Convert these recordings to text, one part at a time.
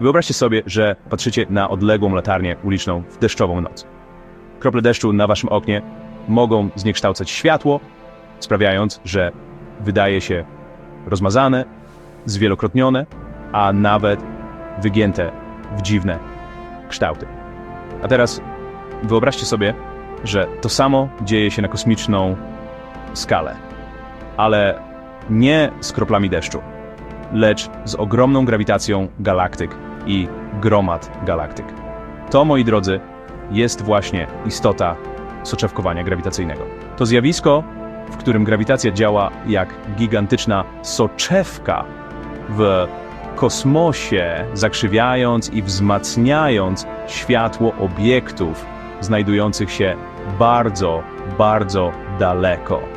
Wyobraźcie sobie, że patrzycie na odległą latarnię uliczną w deszczową noc. Krople deszczu na waszym oknie mogą zniekształcać światło, sprawiając, że wydaje się rozmazane, zwielokrotnione, a nawet wygięte w dziwne kształty. A teraz wyobraźcie sobie, że to samo dzieje się na kosmiczną skalę, ale nie z kroplami deszczu, lecz z ogromną grawitacją galaktyk i gromad galaktyk. To, moi drodzy, jest właśnie istota soczewkowania grawitacyjnego. To zjawisko, w którym grawitacja działa jak gigantyczna soczewka w kosmosie, zakrzywiając i wzmacniając światło obiektów znajdujących się bardzo, bardzo daleko.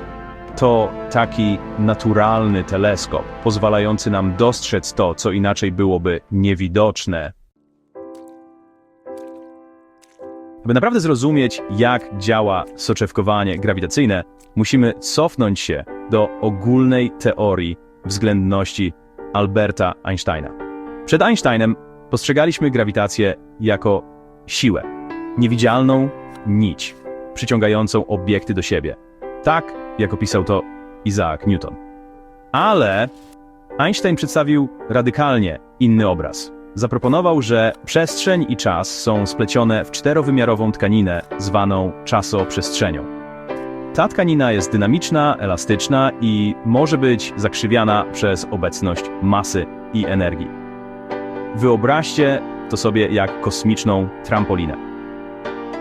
To taki naturalny teleskop, pozwalający nam dostrzec to, co inaczej byłoby niewidoczne. Aby naprawdę zrozumieć, jak działa soczewkowanie grawitacyjne, musimy cofnąć się do ogólnej teorii względności Alberta Einsteina. Przed Einsteinem postrzegaliśmy grawitację jako siłę, niewidzialną nić, przyciągającą obiekty do siebie. Tak, jak opisał to Isaac Newton. Ale Einstein przedstawił radykalnie inny obraz. Zaproponował, że przestrzeń i czas są splecione w czterowymiarową tkaninę zwaną czasoprzestrzenią. Ta tkanina jest dynamiczna, elastyczna i może być zakrzywiana przez obecność masy i energii. Wyobraźcie to sobie jak kosmiczną trampolinę.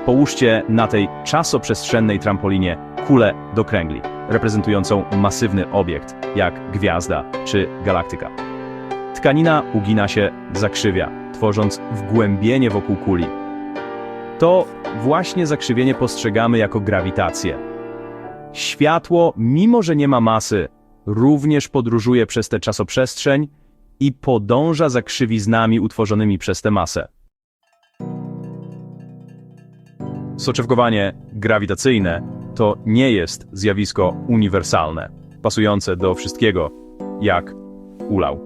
Połóżcie na tej czasoprzestrzennej trampolinie kulę do kręgli, reprezentującą masywny obiekt, jak gwiazda czy galaktyka. Tkanina ugina się, zakrzywia, tworząc wgłębienie wokół kuli. To właśnie zakrzywienie postrzegamy jako grawitację. Światło, mimo że nie ma masy, również podróżuje przez tę czasoprzestrzeń i podąża za krzywiznami utworzonymi przez tę masę. Soczewkowanie grawitacyjne to nie jest zjawisko uniwersalne, pasujące do wszystkiego, jak ulał.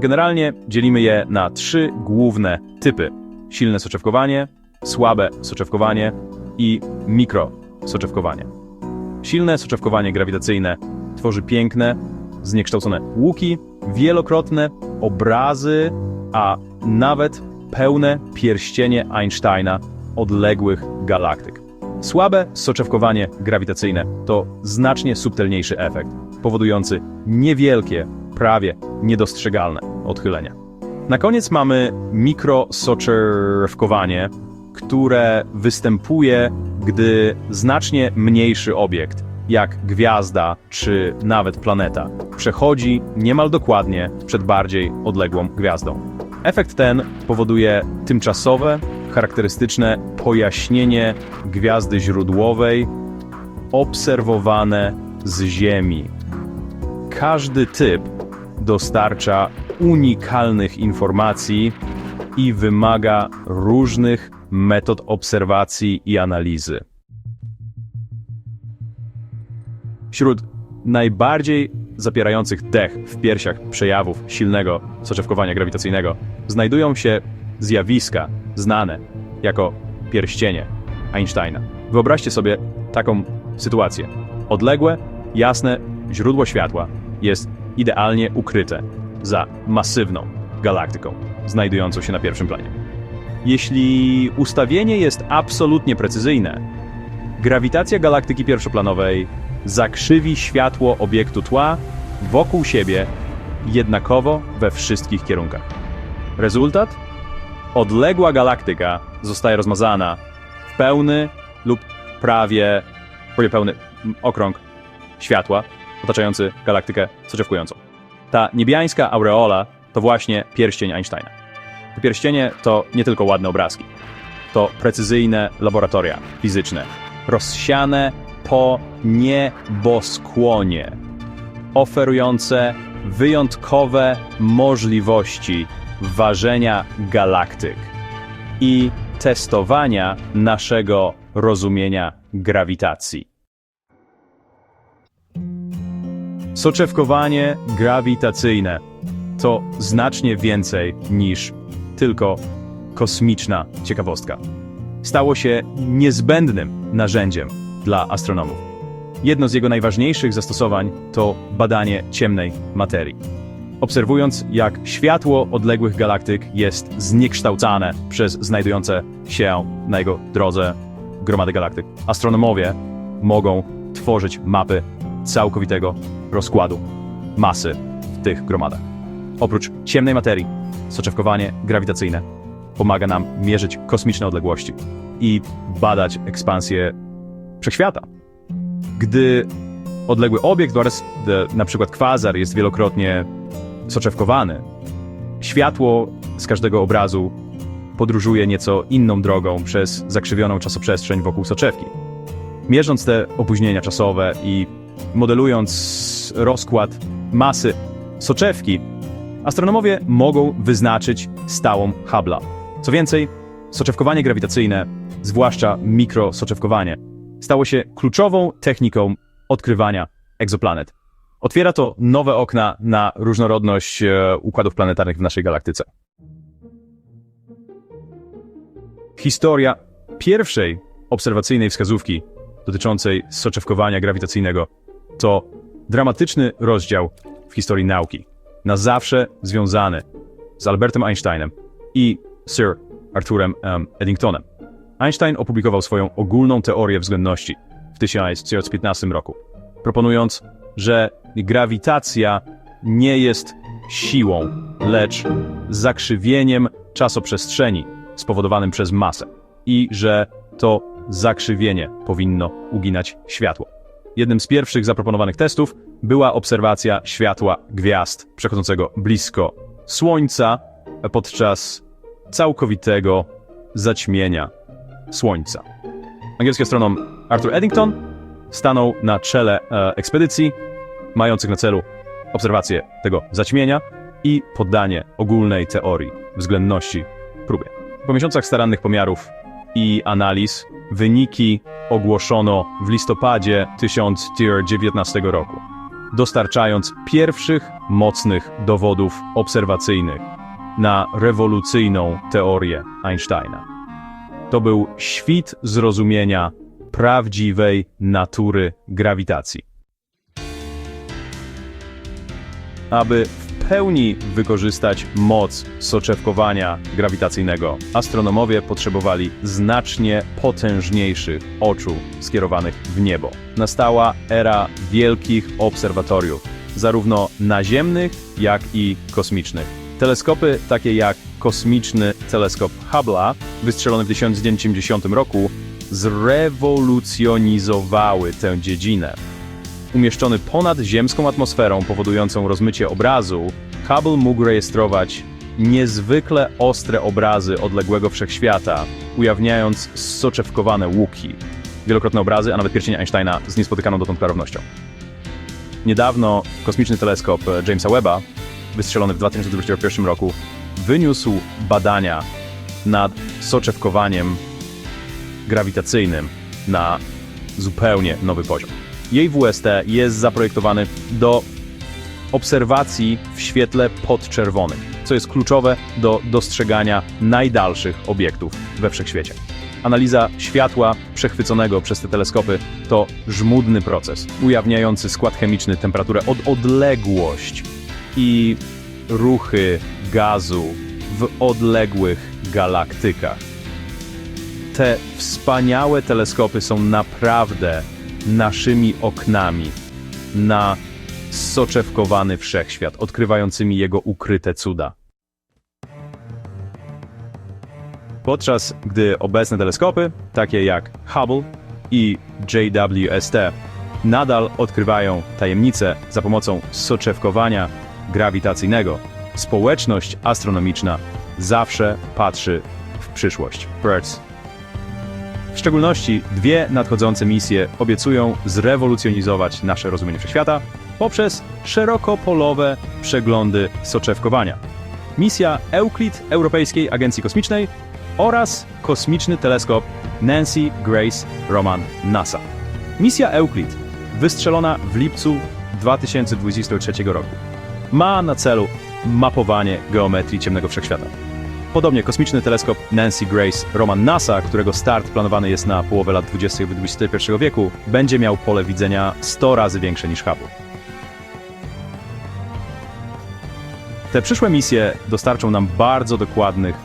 Generalnie dzielimy je na trzy główne typy: silne soczewkowanie, słabe soczewkowanie i mikrosoczewkowanie. Silne soczewkowanie grawitacyjne tworzy piękne, zniekształcone łuki, wielokrotne obrazy, a nawet pełne pierścienie Einsteina odległych galaktyk. Słabe soczewkowanie grawitacyjne to znacznie subtelniejszy efekt, powodujący niewielkie, prawie niedostrzegalne odchylenia. Na koniec mamy mikrosoczewkowanie, które występuje, gdy znacznie mniejszy obiekt, jak gwiazda czy nawet planeta, przechodzi niemal dokładnie przed bardziej odległą gwiazdą. Efekt ten powoduje tymczasowe, charakterystyczne pojaśnienie gwiazdy źródłowej obserwowane z Ziemi. Każdy typ dostarcza unikalnych informacji i wymaga różnych metod obserwacji i analizy. Wśród najbardziej zapierających dech w piersiach przejawów silnego soczewkowania grawitacyjnego znajdują się zjawiska znane jako pierścienie Einsteina. Wyobraźcie sobie taką sytuację. Odległe, jasne źródło światła jest idealnie ukryte za masywną galaktyką znajdującą się na pierwszym planie. Jeśli ustawienie jest absolutnie precyzyjne, grawitacja galaktyki pierwszoplanowej zakrzywi światło obiektu tła wokół siebie jednakowo we wszystkich kierunkach. Rezultat? Odległa galaktyka zostaje rozmazana w pełny lub prawie, prawie pełny mm, okrąg światła otaczający galaktykę soczewkującą. Ta niebiańska aureola to właśnie pierścień Einsteina. Te pierścienie to nie tylko ładne obrazki. To precyzyjne laboratoria fizyczne, rozsiane po nieboskłonie, oferujące wyjątkowe możliwości ważenia galaktyk i testowania naszego rozumienia grawitacji. Soczewkowanie grawitacyjne to znacznie więcej niż tylko kosmiczna ciekawostka. Stało się niezbędnym narzędziem dla astronomów. Jedno z jego najważniejszych zastosowań to badanie ciemnej materii. Obserwując, jak światło odległych galaktyk jest zniekształcane przez znajdujące się na jego drodze gromady galaktyk, astronomowie mogą tworzyć mapy całkowitego rozkładu masy w tych gromadach. Oprócz ciemnej materii, soczewkowanie grawitacyjne pomaga nam mierzyć kosmiczne odległości i badać ekspansję wszechświata. Gdy odległy obiekt oraz przykład kwazar jest wielokrotnie soczewkowany, światło z każdego obrazu podróżuje nieco inną drogą przez zakrzywioną czasoprzestrzeń wokół soczewki. Mierząc te opóźnienia czasowe i modelując rozkład masy soczewki, astronomowie mogą wyznaczyć stałą Hubble'a. Co więcej, soczewkowanie grawitacyjne, zwłaszcza mikrosoczewkowanie, stało się kluczową techniką odkrywania egzoplanet. Otwiera to nowe okna na różnorodność e, układów planetarnych w naszej galaktyce. Historia pierwszej obserwacyjnej wskazówki dotyczącej soczewkowania grawitacyjnego to dramatyczny rozdział w historii nauki, na zawsze związany z Albertem Einsteinem i Sir Arthurem Eddingtonem. Einstein opublikował swoją ogólną teorię względności w 1915 roku, proponując, że grawitacja nie jest siłą, lecz zakrzywieniem czasoprzestrzeni spowodowanym przez masę i że to zakrzywienie powinno uginać światło. Jednym z pierwszych zaproponowanych testów była obserwacja światła gwiazd przechodzącego blisko Słońca podczas całkowitego zaćmienia Słońca. Angielski astronom Arthur Eddington stanął na czele e, ekspedycji mających na celu obserwację tego zaćmienia i poddanie ogólnej teorii względności próbie. Po miesiącach starannych pomiarów i analiz wyniki ogłoszono w listopadzie 1919 roku, dostarczając pierwszych mocnych dowodów obserwacyjnych na rewolucyjną teorię Einsteina. To był świt zrozumienia prawdziwej natury grawitacji. Aby w pełni wykorzystać moc soczewkowania grawitacyjnego, astronomowie potrzebowali znacznie potężniejszych oczu skierowanych w niebo. Nastała era wielkich obserwatoriów, zarówno naziemnych, jak i kosmicznych. Teleskopy takie jak kosmiczny teleskop Hubble'a, wystrzelony w 1990 roku, zrewolucjonizowały tę dziedzinę. Umieszczony ponad ziemską atmosferą powodującą rozmycie obrazu, Hubble mógł rejestrować niezwykle ostre obrazy odległego wszechświata, ujawniając soczewkowane łuki. Wielokrotne obrazy, a nawet pierścienie Einsteina z niespotykaną dotąd klarownością. Niedawno kosmiczny teleskop Jamesa Webba, wystrzelony w 2021 roku, wyniósł badania nad soczewkowaniem grawitacyjnym na zupełnie nowy poziom. Jej WST jest zaprojektowany do obserwacji w świetle podczerwonym, co jest kluczowe do dostrzegania najdalszych obiektów we wszechświecie. Analiza światła przechwyconego przez te teleskopy to żmudny proces, ujawniający skład chemiczny, temperaturę od odległość i ruchy gazu w odległych galaktykach. Te wspaniałe teleskopy są naprawdę naszymi oknami na soczewkowany wszechświat, odkrywającymi jego ukryte cuda. Podczas gdy obecne teleskopy, takie jak Hubble i JWST, nadal odkrywają tajemnice za pomocą soczewkowania grawitacyjnego, społeczność astronomiczna zawsze patrzy w przyszłość. BIRDS w szczególności dwie nadchodzące misje obiecują zrewolucjonizować nasze rozumienie wszechświata poprzez szerokopolowe przeglądy soczewkowania. Misja Euclid Europejskiej Agencji Kosmicznej oraz kosmiczny teleskop Nancy Grace Roman NASA. Misja Euclid, wystrzelona w lipcu 2023 roku, ma na celu mapowanie geometrii ciemnego wszechświata. Prawdopodobnie kosmiczny teleskop Nancy Grace Roman NASA, którego start planowany jest na połowę lat 20. XXI wieku, będzie miał pole widzenia 100 razy większe niż Hubble. Te przyszłe misje dostarczą nam bardzo dokładnych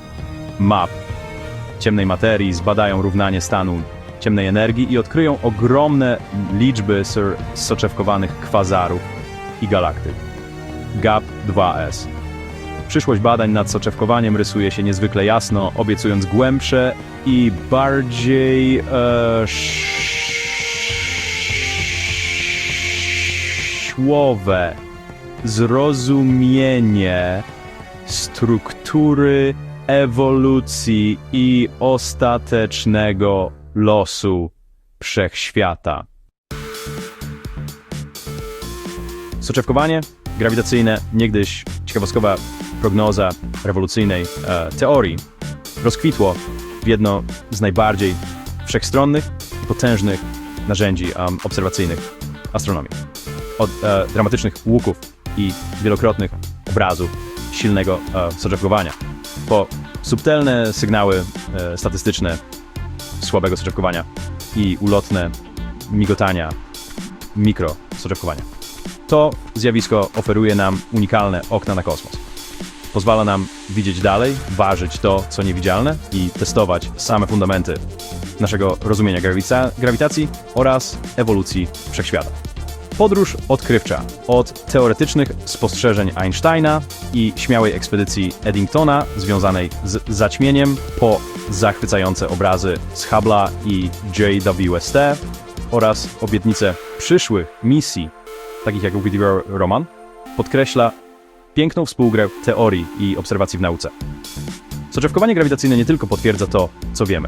map ciemnej materii, zbadają równanie stanu ciemnej energii i odkryją ogromne liczby soczewkowanych kwazarów i galaktyk. GAP-2S. Przyszłość badań nad soczewkowaniem rysuje się niezwykle jasno, obiecując głębsze i bardziej e, zrozumienie struktury ewolucji i ostatecznego losu wszechświata. Soczewkowanie grawitacyjne, niegdyś ciekawostkowa prognoza rewolucyjnej e, teorii, rozkwitło w jedno z najbardziej wszechstronnych i potężnych narzędzi um, obserwacyjnych astronomii. Od e, dramatycznych łuków i wielokrotnych obrazów silnego e, soczewkowania, po subtelne sygnały e, statystyczne słabego soczewkowania i ulotne migotania mikrosoczewkowania. To zjawisko oferuje nam unikalne okna na kosmos. Pozwala nam widzieć dalej, ważyć to, co niewidzialne i testować same fundamenty naszego rozumienia grawitacji oraz ewolucji wszechświata. Podróż odkrywcza od teoretycznych spostrzeżeń Einsteina i śmiałej ekspedycji Eddingtona związanej z zaćmieniem po zachwycające obrazy z Hubble'a i JWST oraz obietnice przyszłych misji, takich jak Wikipedia Roman, podkreśla piękną współgrę teorii i obserwacji w nauce. Soczewkowanie grawitacyjne nie tylko potwierdza to, co wiemy.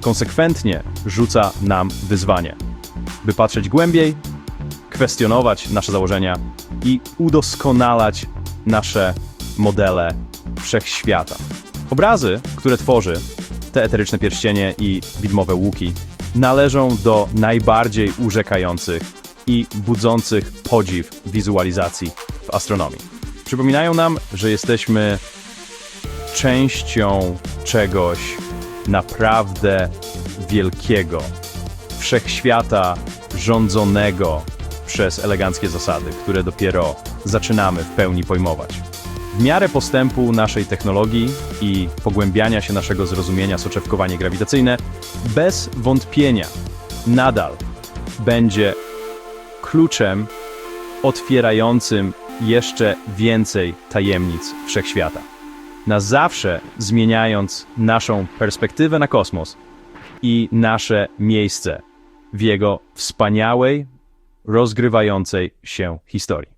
Konsekwentnie rzuca nam wyzwanie, by patrzeć głębiej, kwestionować nasze założenia i udoskonalać nasze modele wszechświata. Obrazy, które tworzy te eteryczne pierścienie i widmowe łuki, należą do najbardziej urzekających i budzących podziw wizualizacji w astronomii. Przypominają nam, że jesteśmy częścią czegoś naprawdę wielkiego, wszechświata rządzonego przez eleganckie zasady, które dopiero zaczynamy w pełni pojmować. W miarę postępu naszej technologii i pogłębiania się naszego zrozumienia soczewkowanie grawitacyjne, bez wątpienia nadal będzie kluczem otwierającym jeszcze więcej tajemnic wszechświata. Na zawsze zmieniając naszą perspektywę na kosmos i nasze miejsce w jego wspaniałej, rozgrywającej się historii.